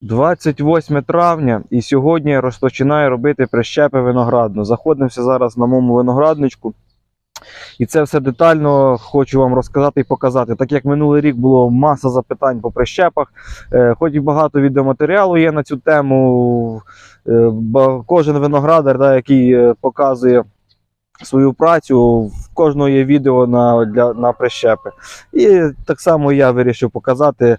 28 травня, і сьогодні я розпочинаю робити прищепи виноградну. Заходимося зараз на моєму виноградничку. І це все детально хочу вам розказати і показати. Так як минулий рік було маса запитань по прищепах, е, хоч і багато відеоматеріалу є на цю тему. е, Кожен виноградар, да, який е, показує свою працю, в кожного є відео на, для, на прищепи. І так само я вирішив показати,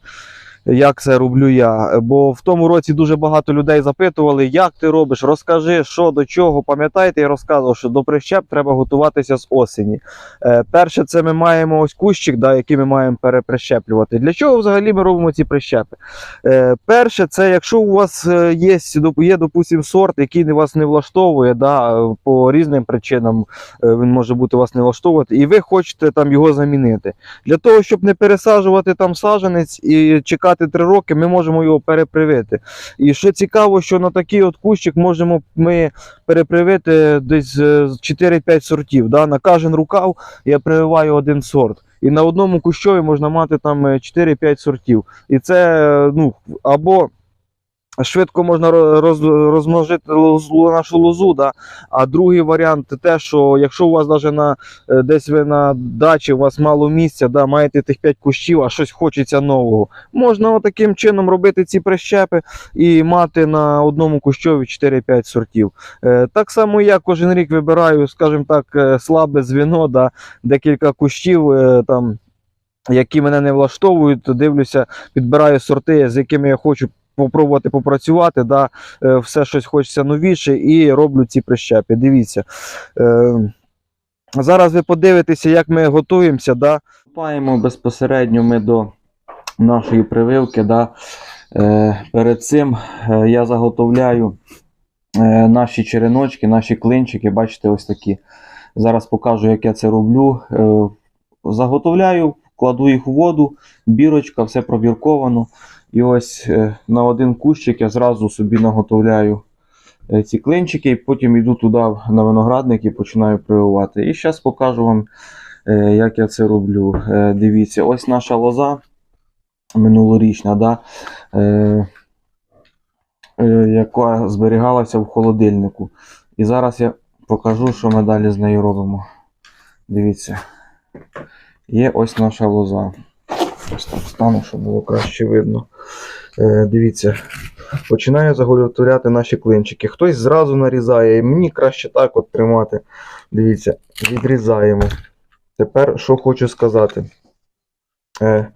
як це роблю я. Бо в тому році дуже багато людей запитували, як ти робиш, розкажи, що до чого. Пам'ятаєте, я розказував, що до прищеп треба готуватися з осені. Е, перше, це ми маємо ось кущик, да, який ми маємо переприщеплювати. Для чого взагалі ми робимо ці прищепи? Е, перше, це якщо у вас е, є, є допустим, сорт, який вас не влаштовує, да, по різним причинам він може бути вас не влаштовувати, і ви хочете там його замінити. Для того, щоб не пересаджувати там саджанець і чекати 3 роки, ми можемо його перепривити. І що цікаво, що на такий от кущик можемо ми перепривити десь е, 4-5 сортів. Да? На кожен рукав я прививаю один сорт. І на одному кущові можна мати там е, 4-5 сортів. І це е, ну, або швидко можна роз, розмножити лозу, нашу лозу, да? а другий варіант те, що якщо у вас даже на, е, десь ви на дачі, у вас мало місця, да, маєте тих 5 кущів, а щось хочеться нового, можна таким чином робити ці прищепи і мати на одному кущові 4-5 сортів. Е, так само я кожен рік вибираю, скажімо так, е, слабе звіно, да, декілька кущів там. Які мене не влаштовують, дивлюся, підбираю сорти, з якими я хочу попробувати попрацювати. Да, е, все щось хочеться новіше, і роблю ці прищепи. Дивіться. Е, зараз ви подивитеся, як ми готуємося. Да. Вступаємо безпосередньо ми до нашої прививки. Да. Е, перед цим я заготовляю наші череночки, наші клинчики. Бачите, ось такі. Зараз покажу, як я це роблю. Заготовляю, кладу їх у воду, бірочка, все пробірковано. І ось е, на один кущик я зразу собі наготовляю е, ці клинчики, і потім йду туди на виноградник і починаю прививати. І зараз покажу вам, е, як я це роблю. Дивіться, ось наша лоза минулорічна, да, яка зберігалася в холодильнику. І зараз я покажу, що ми далі з нею робимо. Дивіться. Є ось наша лоза. Ось так щоб було краще видно. Е, дивіться, починаю заготовляти наші клинчики. Хтось зразу нарізає, і мені краще так от тримати. Дивіться, відрізаємо. Тепер що хочу сказати. Е,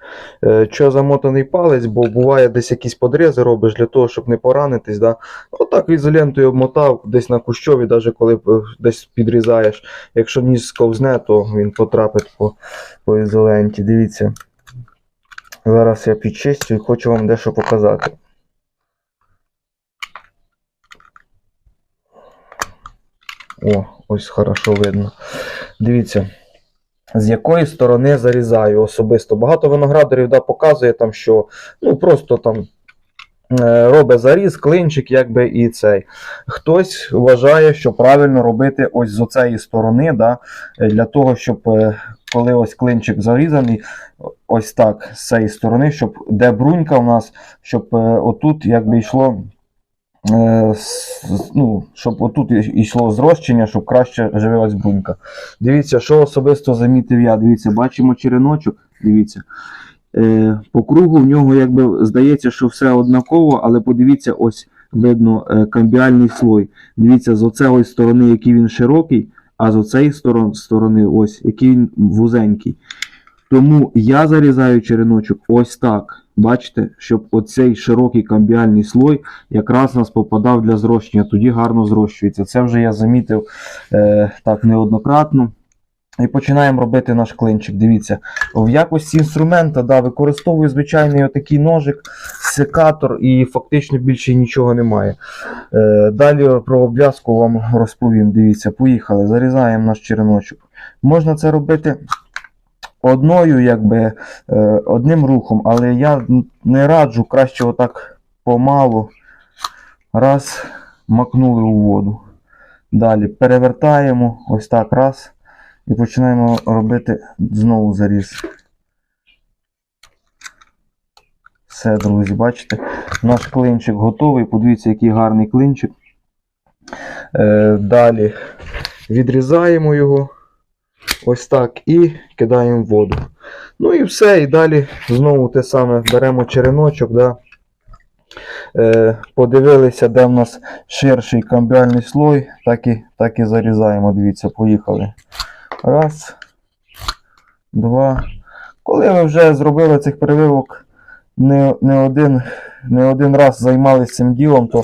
е, що замотаний палець, бо буває десь якісь подрізи робиш для того, щоб не поранитись. Да? Отак ізолентою обмотав десь на кущові, навіть коли е, десь підрізаєш. Якщо ніс сковзне, то він потрапить по, по ізоленті. Дивіться. Зараз я підчистю і хочу вам дещо показати. О, ось хорошо видно. Дивіться, з якої сторони зарізаю особисто. Багато виноградарів да, показує там, що ну, просто там е, робить заріз, клинчик, якби і цей. Хтось вважає, що правильно робити ось з оцеї сторони, да, для того, щоб е, коли ось клинчик зарізаний, ось так з цієї сторони, щоб де брунька у нас, щоб е, отут якби йшло. е, Ну, щоб отут йшло зрощення, щоб краще живилась брунька. Дивіться, що особисто замітив я. Дивіться, бачимо череночок. Дивіться. Е, по кругу в нього якби здається, що все однаково, але подивіться, ось видно камбіальний слой. Дивіться, з оцеї сторони, який він широкий, а з оцеї сторон- сторони, ось, який він вузенький. Тому я зарізаю череночок ось так. Бачите, щоб оцей широкий камбіальний слой якраз нас попадав для зрощення, тоді гарно зрощується. Це вже я замітив е, так неоднократно. І починаємо робити наш клинчик. Дивіться, в якості інструмента да, використовую звичайний отакий ножик, секатор і фактично більше нічого немає. Е, далі про обв'язку вам розповім. Дивіться, поїхали, зарізаємо наш череночок. Можна це робити одною, якби, е, одним рухом, але я не раджу краще отак помалу. Раз, макнули у воду. Далі перевертаємо, ось так, раз. І починаємо робити знову заріз. Все, друзі, бачите, наш клинчик готовий. Подивіться, який гарний клинчик. Е, далі відрізаємо його ось так і кидаємо воду. Ну і все, і далі знову те саме беремо череночок. Да? Е, подивилися, де в нас ширший камбіальний слой, так і, так і зарізаємо. Дивіться, поїхали. Раз, два. Коли ви вже зробили цих прививок не, не, один, не один раз займалися цим ділом, то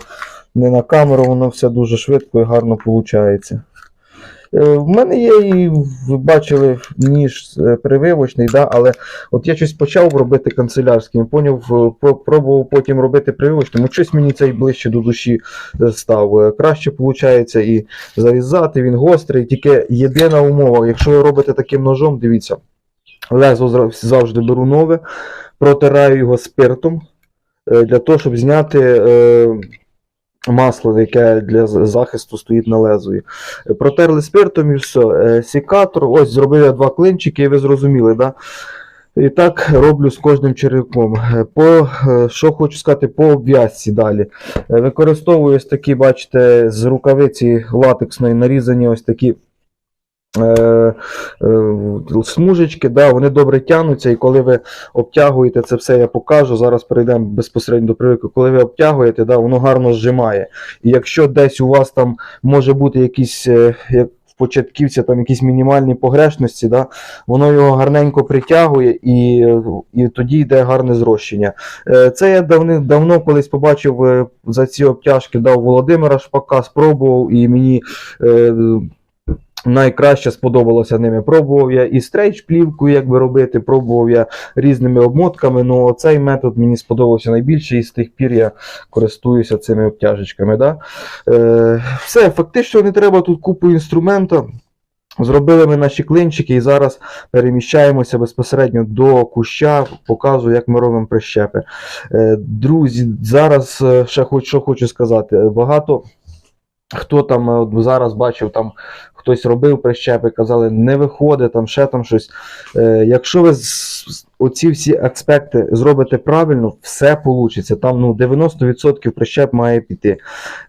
не на камеру воно все дуже швидко і гарно виходить. В мене є і ви бачили ніж е, прививочний, да, але от я щось почав робити канцелярським, поняв, е, пробував потім робити прививочним, от щось мені цей ближче до душі е, став. Е, Краще виходить і зарізати, він гострий, тільки єдина умова, якщо ви робите таким ножом, дивіться, лезо завжди беру нове, протираю його спиртом е, для того, щоб зняти е, масло, яке для захисту стоїть на лезві. Е, Протерли спиртом і все. Е, Сікатор, ось зробив я два клинчики, і ви зрозуміли, да? І так роблю з кожним черв'яком. Е, По, е, що хочу сказати, по обв'язці далі. Використовую ось такі, бачите, з рукавиці латексної нарізані ось такі смужечки, да, вони добре тягнуться, і коли ви обтягуєте це все, я покажу. Зараз перейдемо безпосередньо до прививки. Коли ви обтягуєте, да, воно гарно зжимає. І якщо десь у вас там може бути якісь, е, як в початківця, там якісь мінімальні погрешності, да, воно його гарненько притягує і, і тоді йде гарне зрощення. Е, Це я давни, давно колись побачив е, за ці обтяжки, дав Володимира Шпака, спробував, і мені. Найкраще сподобалося ними. Пробував я і стрейч плівку, як би робити, пробував я різними обмотками. Ну цей метод мені сподобався найбільше, і з тих пір я користуюся цими обтяжечками. Да? Е, все, фактично не треба тут купу інструмента. Зробили ми наші клинчики і зараз переміщаємося безпосередньо до куща, показую, як ми робимо прищепи. Е, друзі, зараз е, ще хоч що хочу сказати. Багато хто там е, от зараз бачив, там хтось робив прищепи, казали, не виходить, там ще там щось. Е, якщо ви оці всі аспекти зробите правильно, все вийде. Там ну, 90% прищеп має піти.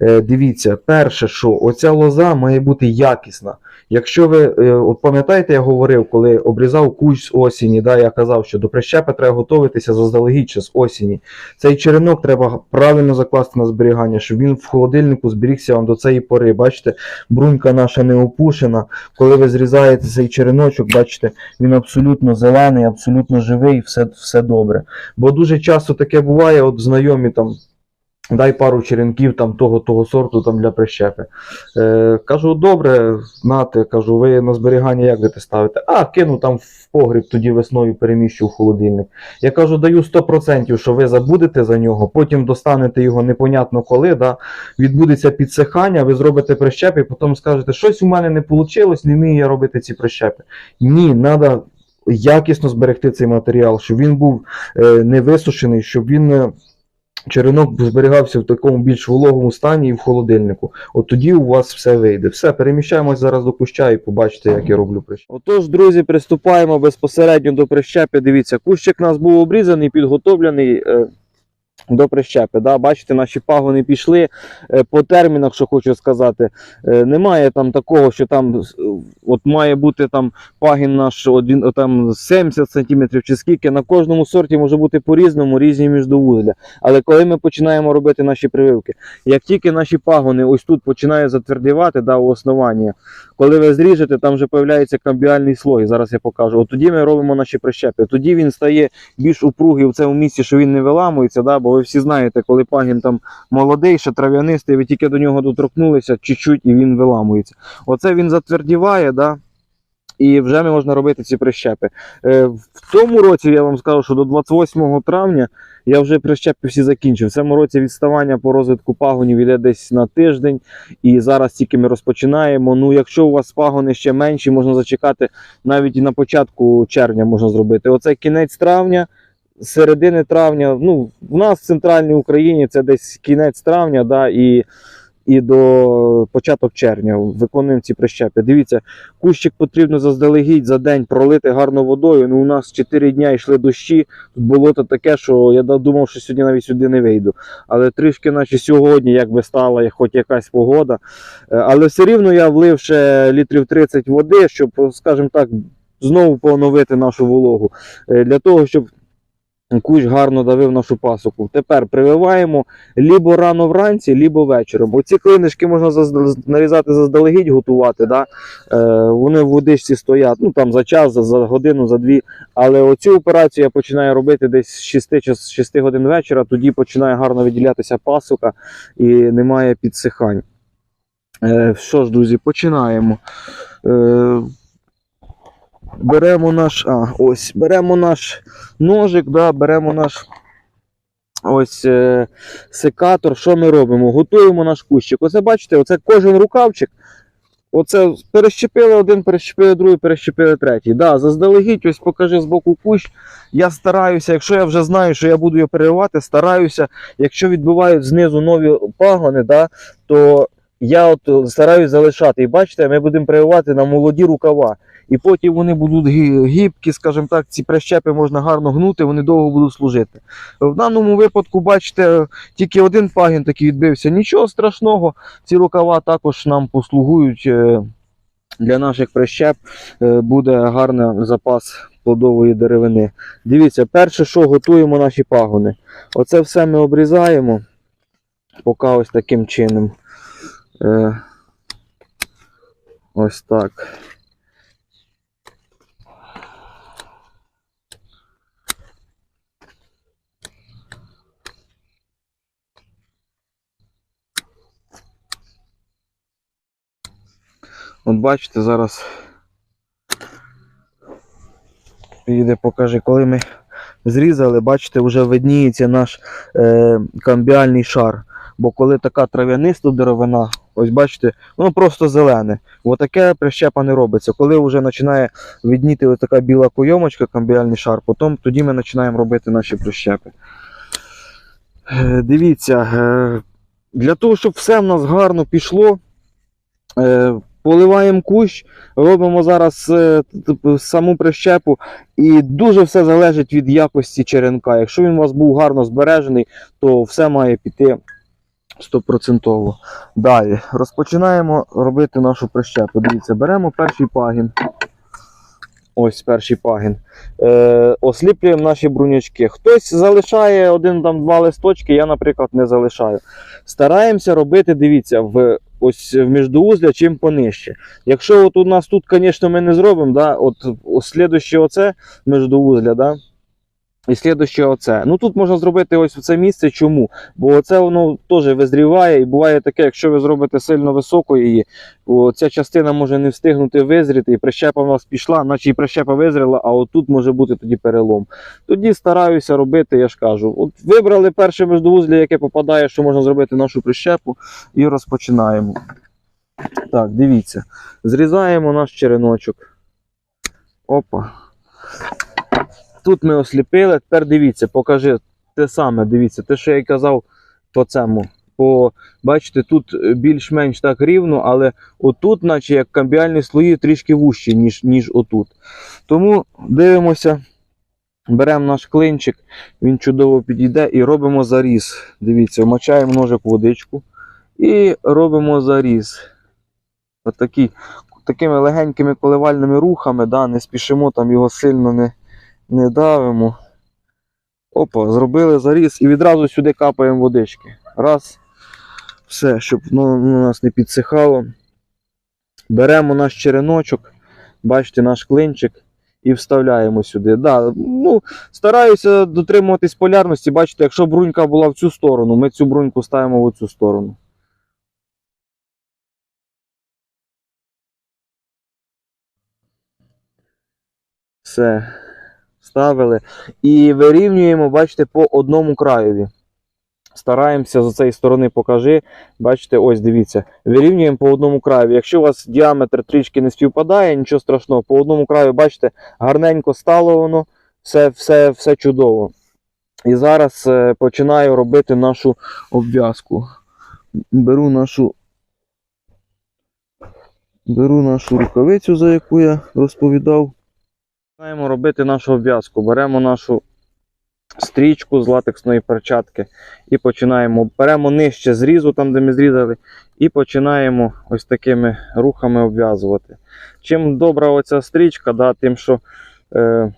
Е, дивіться, перше, що оця лоза має бути якісна. Якщо ви е, от пам'ятаєте, я говорив, коли обрізав кущ з осені, да, я казав, що до прищепи треба готуватися заздалегідь ще з осені. Цей черенок треба правильно закласти на зберігання, щоб він в холодильнику зберігся вам до цієї пори. Бачите, брунька наша не опушена. Коли ви зрізаєте цей череночок, бачите, він абсолютно зелений, абсолютно живий, все, все добре. Бо дуже часто таке буває, от знайомі там. Дай пару черенків там того того сорту там для прищепи. Е, кажу, добре, нате, кажу, ви на зберігання як будете ставити? А, кину там в погріб, тоді весною переміщу в холодильник. Я кажу, даю 100%, що ви забудете за нього, потім достанете його непонятно коли, да, відбудеться підсихання, ви зробите прищепи, потім скажете, щось у мене не вийшло, не вмію я робити ці прищепи. Ні, треба якісно зберегти цей матеріал, щоб він був е, не висушений, щоб він. е, Черенок зберігався в такому більш вологому стані і в холодильнику. От тоді у вас все вийде. Все, переміщаємось зараз до куща і побачите, як я роблю прищеп. Отож, друзі, приступаємо безпосередньо до прищепи. Дивіться, кущик у нас був обрізаний, підготовлений. До прищепи, да? бачите, наші пагони пішли Е, по термінах, що хочу сказати. е, Немає там такого, що там е, от має бути там пагін наш от там 70 см чи скільки. На кожному сорті може бути по-різному, різні міждовузля. Але коли ми починаємо робити наші прививки, як тільки наші пагони ось тут починають затвердівати да, у основанні, коли ви зріжете, там вже появляється камбіальний слой. Зараз я покажу. От тоді ми робимо наші прищепи. Тоді він стає більш упругий в цьому місці, що він не виламується. Да, бо ви всі знаєте, коли пагін там молодий, ще трав'янистий, ви тільки до нього доторкнулися чуть-чуть і він виламується. Оце він затвердіває, да, і вже не можна робити ці прищепи. Е, в тому році я вам скажу, що до 28 травня я вже прищепи всі закінчив. В цьому році відставання по розвитку пагонів йде десь на тиждень, і зараз тільки ми розпочинаємо. Ну, якщо у вас пагони ще менші, можна зачекати навіть і на початку червня можна зробити. Оце кінець травня. Середини травня, ну, в нас в центральній Україні це десь кінець травня, да, і, і до початок червня виконуємо ці прищепи. Дивіться, кущик потрібно заздалегідь за день пролити гарно водою. Ну, у нас 4 дня йшли дощі, тут болото таке, що я думав, що сьогодні навіть сюди не вийду. Але трішки, наче сьогодні, якби стала хоч якась погода. Е, Але все рівно я влив ще літрів 30 води, щоб, скажімо так, знову поновити нашу вологу. Е, Для того, щоб кущ гарно давив нашу пасоку. Тепер прививаємо лібо рано вранці, лібо вечором. Оці клинишки можна зазд- нарізати заздалегідь, готувати. Да? Е, вони в водичці стоять ну, там, за час, за, годину, за дві. Але оцю операцію я починаю робити десь з 6, з 6 годин вечора, тоді починає гарно виділятися пасока і немає підсихань. Е, що ж, друзі, починаємо. Е, беремо наш. А, ось, беремо наш ножик, да, беремо наш ось е, секатор. Що ми робимо? Готуємо наш кущик. Оце бачите, оце кожен рукавчик. Оце перещепили один, перещепили другий, перещепили третій. Да, заздалегідь, ось покажи з боку кущ. Я стараюся, якщо я вже знаю, що я буду його переривати, стараюся, якщо відбувають знизу нові пагони, да, то я от стараюсь залишати. І бачите, ми будемо переривати на молоді рукава. І потім вони будуть гі- гібкі, скажімо так, ці прищепи можна гарно гнути, вони довго будуть служити. В даному випадку, бачите, тільки один пагін такий відбився. Нічого страшного, ці рукава також нам послугують е, для наших прищеп. Е, Буде гарний запас плодової деревини. Дивіться, перше, що готуємо наші пагони. Оце все ми обрізаємо, поки ось таким чином. Е, Ось так. От бачите, зараз піде покаже, коли ми зрізали, бачите, вже видніється наш е, камбіальний шар. Бо коли така трав'яниста деревина, ось бачите, воно просто зелене. Отаке прищепа не робиться. Коли вже починає видніти ось така біла койомочка, камбіальний шар, потім тоді ми починаємо робити наші прищепи. Е, Дивіться, е, для того, щоб все в нас гарно пішло, е, поливаємо кущ, робимо зараз е, саму прищепу, і дуже все залежить від якості черенка. Якщо він у вас був гарно збережений, то все має піти стопроцентово. Далі розпочинаємо робити нашу прищепу. Дивіться, беремо перший пагін. Ось перший пагін. Е, осліплюємо наші брунячки. Хтось залишає один-два листочки, я, наприклад, не залишаю. Стараємося робити, дивіться, в ось в міждоузля чим понижче. Якщо от у нас тут, звісно, ми не зробимо, да, от о, слідуще оце міждоузля, да, і слідуще оце. Ну тут можна зробити ось це місце. Чому? Бо оце воно теж визріває, і буває таке, якщо ви зробите сильно високо її, ця частина може не встигнути визріти, і прищепа в нас пішла, наче і прищепа визріла, а отут може бути тоді перелом. Тоді стараюся робити, я ж кажу. От вибрали перше міждоузлі, яке попадає, що можна зробити нашу прищепу, і розпочинаємо. Так, дивіться. Зрізаємо наш череночок. Опа. Тут ми осліпили. Тепер дивіться, покажи те саме, дивіться, те, що я й казав по цьому. По, бачите, тут більш-менш так рівно, але отут, наче як камбіальні слої, трішки вужчі, ніж, ніж отут. Тому дивимося, беремо наш клинчик, він чудово підійде і робимо заріз. Дивіться, вмочаємо ножик водичку і робимо заріз. Отакі, такими легенькими коливальними рухами, да, не спішимо там його сильно не, не давимо. Опа, зробили заріз і відразу сюди капаємо водички. Раз. Все, щоб воно у нас не підсихало. Беремо наш череночок, бачите, наш клинчик і вставляємо сюди. Да, ну, стараюся дотримуватись полярності. Бачите, якщо брунька була в цю сторону, ми цю бруньку ставимо в цю сторону. Все. Ставили. І вирівнюємо, бачите, по одному краєві. Стараємося з цієї сторони покажи. Бачите, ось дивіться. Вирівнюємо по одному краю. Якщо у вас діаметр трішки не співпадає, нічого страшного, по одному краю, бачите, гарненько стало воно, все, все, все чудово. І зараз е, починаю робити нашу обв'язку. Беру нашу Беру нашу рукавицю, за яку я розповідав. Починаємо робити нашу обв'язку. Беремо нашу стрічку з латексної перчатки і починаємо. Беремо нижче зрізу, там де ми зрізали, і починаємо ось такими рухами обв'язувати. Чим добра оця стрічка, да, тим, що е,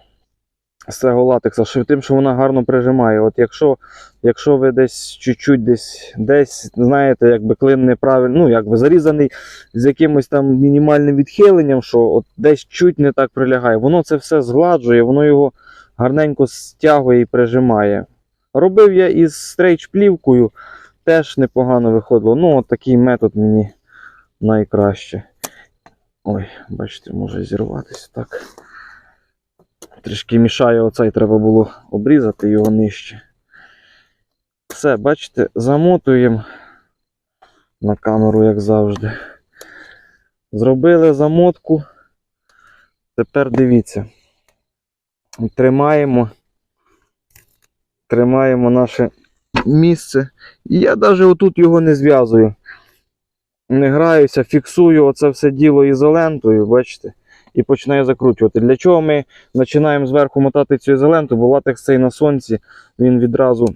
з цього латекса, що, тим, що вона гарно прижимає. От якщо, якщо ви десь чуть-чуть десь, десь, знаєте, якби клин неправильно, ну, якби зарізаний з якимось там мінімальним відхиленням, що от десь чуть не так прилягає, воно це все згладжує, воно його гарненько стягує і прижимає. Робив я із стрейч-плівкою, теж непогано виходило. Ну, от такий метод мені найкраще. Ой, бачите, може зірватися так. Трішки мішає оцей, треба було обрізати його нижче. Все, бачите, замотуємо на камеру, як завжди. Зробили замотку. Тепер дивіться. Тримаємо. Тримаємо наше місце. І я навіть отут його не зв'язую. Не граюся, фіксую оце все діло ізолентою, бачите, і починаю закручувати. Для чого ми починаємо зверху мотати цю ізоленту, бо латекс цей на сонці, він відразу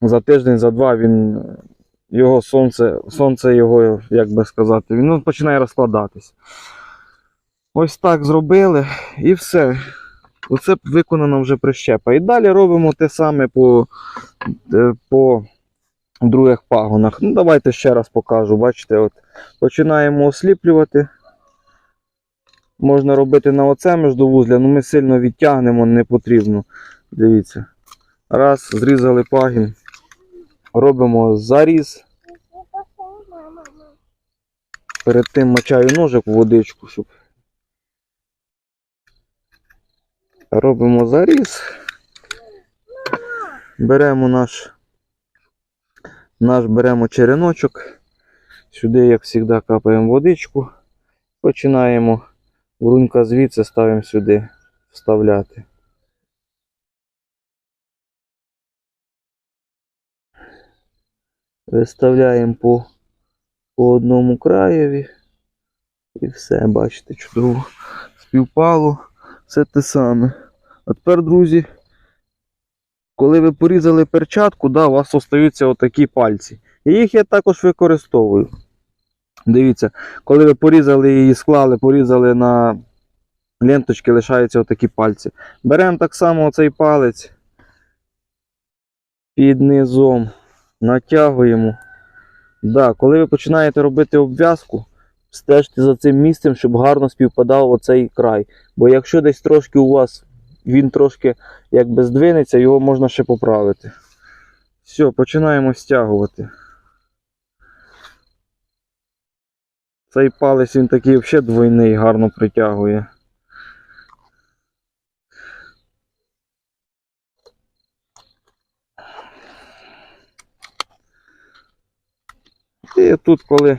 за тиждень, за два, він його сонце, сонце його, як би сказати, він ну, починає розкладатись. Ось так зробили і все. Оце виконана вже прищепа. І далі робимо те саме по, е, по других пагонах. Ну, давайте ще раз покажу. Бачите, от починаємо осліплювати. Можна робити на оце междувузля, але ми сильно відтягнемо, не потрібно. Дивіться. Раз, зрізали пагін. Робимо заріз. Перед тим мочаю ножик у водичку, щоб. Робимо заріз. Беремо наш, наш беремо череночок. Сюди, як завжди, капаємо водичку. Починаємо брунька звідси ставимо сюди вставляти. Виставляємо по, по одному краєві. І все, бачите, чудово співпало. Все те саме. А тепер, друзі, коли ви порізали перчатку, да, у вас остаються отакі пальці. І їх я також використовую. Дивіться, коли ви порізали її, склали, порізали на ленточки, лишаються отакі пальці. Беремо так само оцей палець під низом, натягуємо. Да, коли ви починаєте робити обв'язку, стежте за цим місцем, щоб гарно співпадав оцей край. Бо якщо десь трошки у вас він трошки якби здвинеться, його можна ще поправити. Все, починаємо стягувати. Цей палець він такий взагалі двойний, гарно притягує. І тут, коли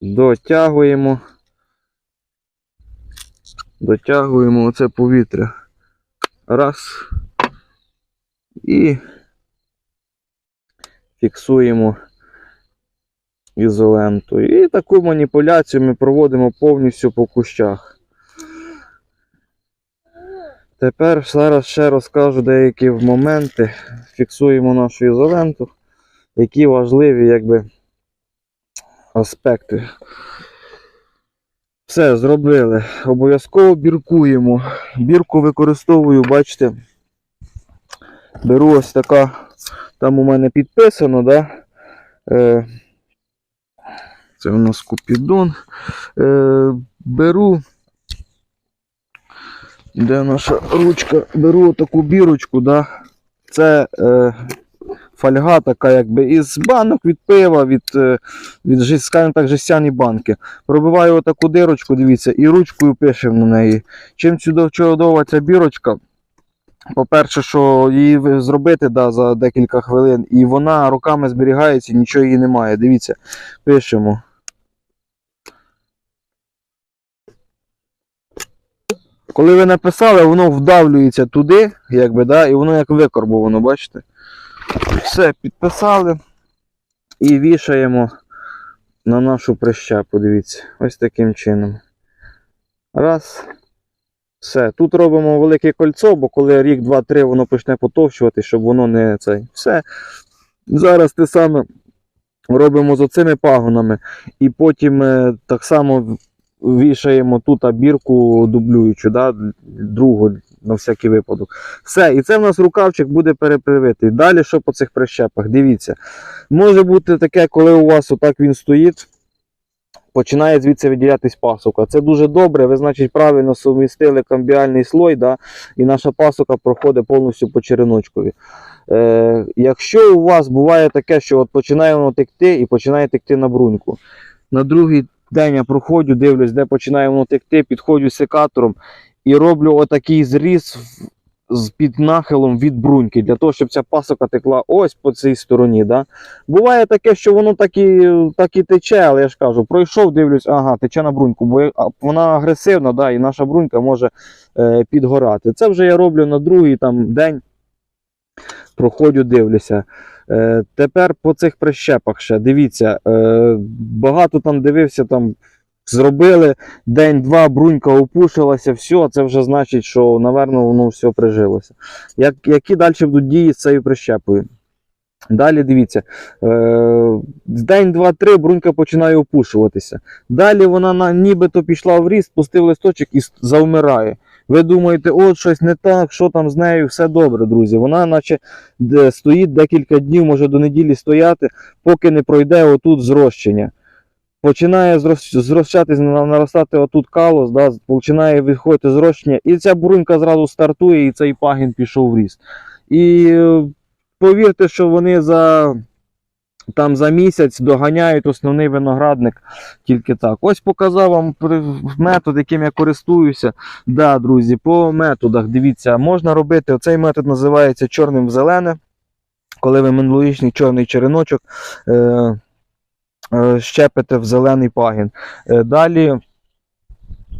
дотягуємо, дотягуємо оце повітря. Раз. І фіксуємо ізолентою. І таку маніпуляцію ми проводимо повністю по кущах. Тепер зараз ще розкажу деякі моменти. Фіксуємо нашу ізоленту, які важливі якби, аспекти. Все, зробили. Обов'язково біркуємо. Бірку використовую, бачите, беру ось така, там у мене підписано, да? Е, це у нас купідон. Е, беру. Де наша ручка? Беру таку бірочку, да? це е, фольга така, якби із банок від пива, від, е, від скажімо так, жестяні банки. Пробиваю отаку дирочку, дивіться, і ручкою пишемо на неї. Чим чудо- чудова ця бірочка? По-перше, що її зробити да, за декілька хвилин, і вона руками зберігається, нічого її немає. Дивіться, пишемо. Коли ви написали, воно вдавлюється туди, якби, да, і воно як викорбовано, бачите? Все, підписали і вішаємо на нашу прищепу, дивіться, ось таким чином. Раз. Все. Тут робимо велике кольцо, бо коли рік, два, три воно почне потовщувати, щоб воно не цей. Все. Зараз те саме робимо з оцими пагонами. І потім е, так само вішаємо тут бірку дублюючу, да, другу на всякий випадок. Все, і це в нас рукавчик буде перепривитий. Далі що по цих прищепах? Дивіться. Може бути таке, коли у вас отак він стоїть, починає звідси виділятись пасока. Це дуже добре, ви, значить, правильно сумістили камбіальний слой, да, і наша пасока проходить повністю по череночкові. Е, якщо у вас буває таке, що от починає воно текти і починає текти на бруньку. На другий день я проходжу, дивлюсь, де починає воно текти, підходжу секатором і роблю отакий зріз з під нахилом від бруньки, для того, щоб ця пасока текла ось по цій стороні. Да? Буває таке, що воно так і, так і тече, але я ж кажу, пройшов, дивлюсь, ага, тече на бруньку, бо вона агресивна, да, і наша брунька може е, підгорати. Це вже я роблю на другий там, день. Проходжу, дивлюся. Е, тепер по цих прищепах ще дивіться, е, багато там дивився, там зробили день-два, брунька опушилася, все, це вже значить, що, напевно, воно все прижилося. Як, які далі будуть дії з цією прищепою? Далі дивіться, е, день, два, три, брунька починає опушуватися. Далі вона нібито пішла в ріст, пустив листочок і завмирає. Ви думаєте, от щось не так, що там з нею, все добре, друзі. Вона, наче стоїть декілька днів, може до неділі стояти, поки не пройде отут зрощення. Починає зрощатись, наростати отут калос, да, починає виходити зрощення, і ця брунька зразу стартує, і цей пагін пішов в ріст. І повірте, що вони за, там, за місяць доганяють основний виноградник тільки так. Ось показав вам метод, яким я користуюся. Да, друзі, по методах, дивіться, можна робити, оцей метод називається чорним в зелене. Коли ви минулорічний чорний череночок е, е, щепите в зелений пагін. Е, далі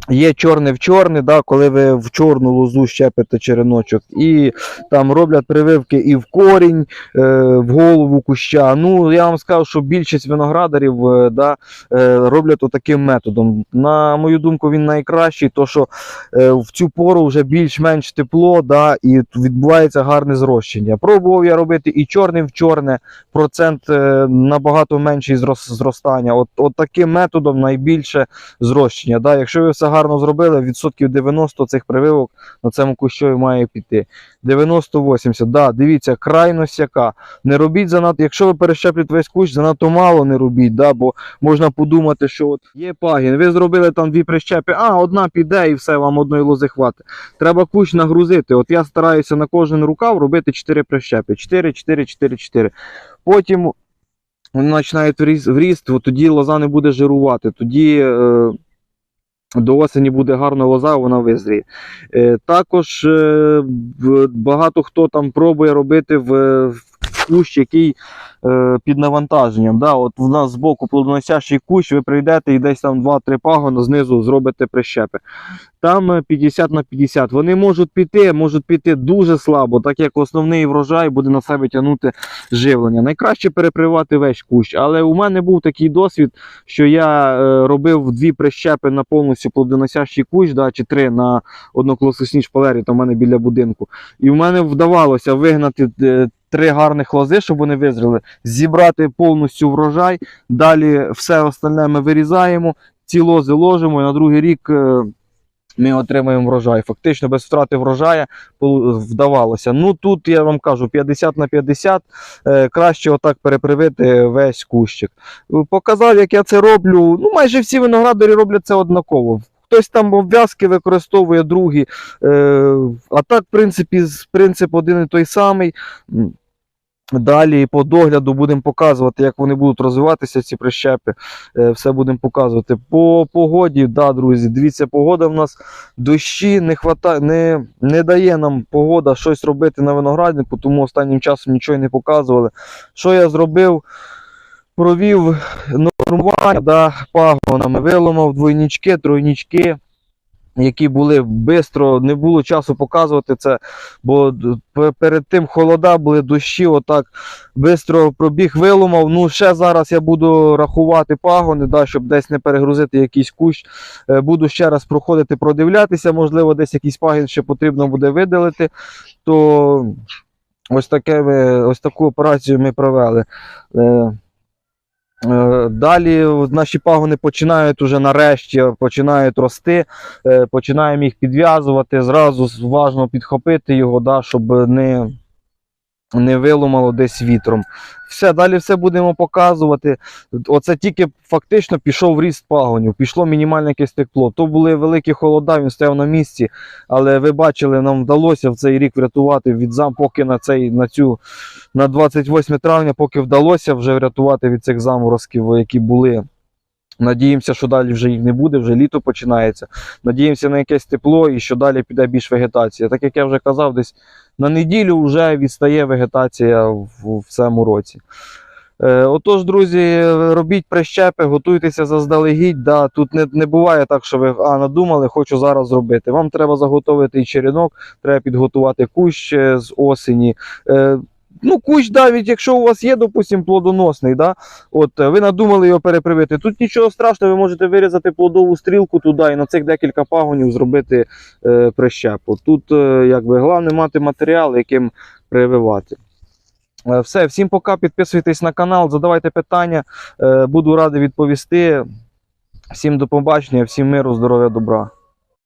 є чорне в чорне, да, коли ви в чорну лозу щепите череночок, і там роблять прививки і в корінь, е, в голову куща. Ну, я вам скажу, що більшість виноградарів е, да, е, роблять отаким методом. На мою думку, він найкращий, то що е, в цю пору вже більш-менш тепло, да, і відбувається гарне зрощення. Пробував я робити і чорним в чорне, процент е, набагато менший зрос- зростання. От, от таким методом найбільше зрощення. Да. Якщо ви все гарно зробили, відсотків 90 цих прививок на цьому кущові має піти. 90-80. Да, дивіться, крайність яка. Не робіть занадто, якщо ви перещеплюєте весь кущ, занадто мало не робіть, да, бо можна подумати, що от є пагін, ви зробили там дві прищепи, а одна піде і все, вам одної лози хватить. Треба кущ нагрузити. От я стараюся на кожен рукав робити 4 прищепи. 4, 4, 4, 4. Потім вони починають в ріст, в ріст, от тоді лоза не буде жирувати. Тоді е, до осені буде гарна лоза, вона визріє. Е, також е, багато хто там пробує робити в, кущ, який е, під навантаженням. Да? От в нас збоку плодоносящий кущ, ви прийдете і десь там 2-3 пагони знизу зробите прищепи. Там е, 50 на 50. Вони можуть піти, можуть піти дуже слабо, так як основний врожай буде на себе тягнути живлення. Найкраще перепривати весь кущ. Але у мене був такий досвід, що я е, робив дві прищепи на повністю плодоносящий кущ, да, чи три на однокласичній шпалері, там в мене біля будинку. І в мене вдавалося вигнати е, три гарних лози, щоб вони визріли, зібрати повністю врожай. Далі все остальне ми вирізаємо, ці лози ложимо, і на другий рік. Ми отримаємо врожай. Фактично без втрати врожая вдавалося. Ну тут я вам кажу 50 на 50. Е, краще отак перепривити весь кущик. Е, Показав, як я це роблю. Ну, майже всі виноградарі роблять це однаково. Хтось там обв'язки використовує другі. Е, а так, в принципі, принцип один і той самий. Далі по догляду будемо показувати, як вони будуть розвиватися, ці прищепи. Е, Все будемо показувати. По погоді, да, друзі, дивіться, погода в нас дощі не хвата... не, не дає нам погода щось робити на винограднику, тому останнім часом нічого не показували. Що я зробив? Провів нормування да, пагонами, виламав двойнички, тройнички. Які були бистро, не було часу показувати це, бо перед тим холода були дощі, отак бистро пробіг, виломав. Ну, ще зараз я буду рахувати пагони, да, щоб десь не перегрузити якийсь кущ. Е, Буду ще раз проходити, продивлятися, можливо, десь якийсь пагін ще потрібно буде видалити. То ось, таке ми, ось таку операцію ми провели. Е, Далі наші пагони починають уже нарешті починають рости, е, починаємо їх підв'язувати, зразу важно підхопити його, да, щоб не, не виломало десь вітром. Все, далі все будемо показувати. Оце тільки фактично пішов ріст пагонів, пішло мінімальне якесь тепло. То були великі холода, він стояв на місці, але ви бачили, нам вдалося в цей рік врятувати від зам, поки на цей на цю на 28 травня, поки вдалося вже врятувати від цих заморозків, які були. Надіємося, що далі вже їх не буде, вже літо починається. Надіємося на якесь тепло і що далі піде більш вегетація. Так як я вже казав, десь на неділю вже відстає вегетація в, в цьому році. Е, отож, друзі, робіть прищепи, готуйтеся заздалегідь. Да, тут не, не буває так, що ви а, надумали, хочу зараз зробити. Вам треба заготовити і черенок, треба підготувати кущ е, з осені. Е, Ну, кущ, навіть якщо у вас є, допустим, плодоносний, да, от е, ви надумали його перепривити. Тут нічого страшного, ви можете вирізати плодову стрілку туди і на цих декілька пагонів зробити е, прищепу. Тут, е, якби, головне мати матеріал, яким прививати. Е, Все, всім пока. Підписуйтесь на канал, задавайте питання. Е, Буду радий відповісти. Всім до побачення, всім миру, здоров'я, добра.